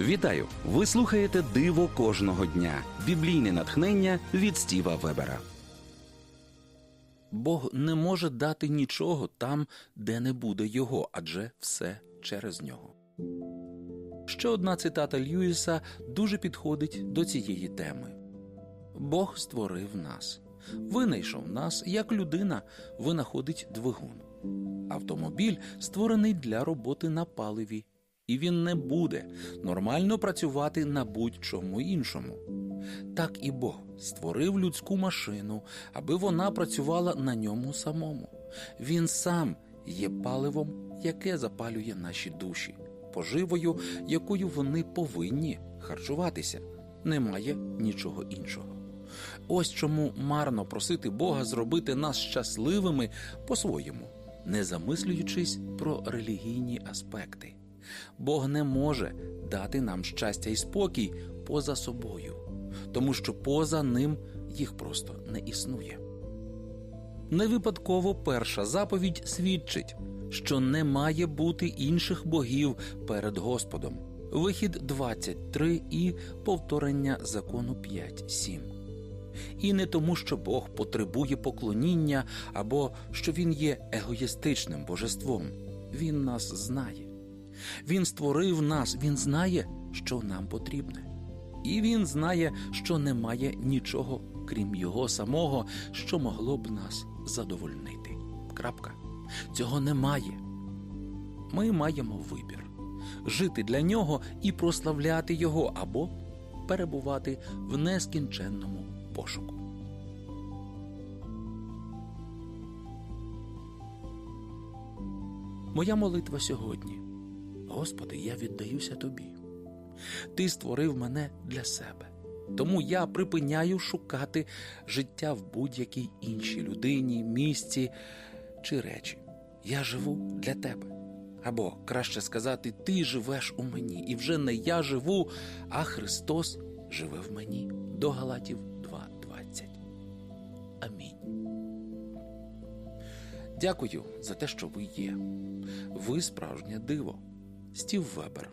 Вітаю! Ви слухаєте Диво кожного дня. Біблійне натхнення від Стіва Вебера. Бог не може дати нічого там, де не буде його, адже все через нього. Ще одна цитата Льюіса дуже підходить до цієї теми. Бог створив нас, винайшов нас, як людина винаходить двигун. Автомобіль створений для роботи на паливі, і він не буде нормально працювати на будь-чому іншому. Так і Бог створив людську машину, аби вона працювала на ньому самому. Він сам є паливом, яке запалює наші душі, поживою, якою вони повинні харчуватися. Немає нічого іншого. Ось чому марно просити Бога зробити нас щасливими по-своєму, не замислюючись про релігійні аспекти. Бог не може дати нам щастя і спокій поза собою, тому що поза ним їх просто не існує. Не випадково перша заповідь свідчить, що не має бути інших богів перед Господом. Вихід 23 і повторення закону 5.7. І не тому, що Бог потребує поклоніння або що Він є егоїстичним божеством. Він нас знає. Він створив нас, він знає, що нам потрібне. І він знає, що немає нічого, крім його самого, що могло б нас задовольнити. Крапка. Цього немає. Ми маємо вибір жити для нього і прославляти його або перебувати в нескінченному пошуку. Моя молитва сьогодні. Господи, я віддаюся Тобі. Ти створив мене для себе. Тому я припиняю шукати життя в будь-якій іншій людині, місці чи речі. Я живу для тебе. Або краще сказати, ти живеш у мені, і вже не я живу, а Христос живе в мені. До Галатів 2.20. Амінь. Дякую за те, що ви є. Ви справжнє диво. Стів Вебер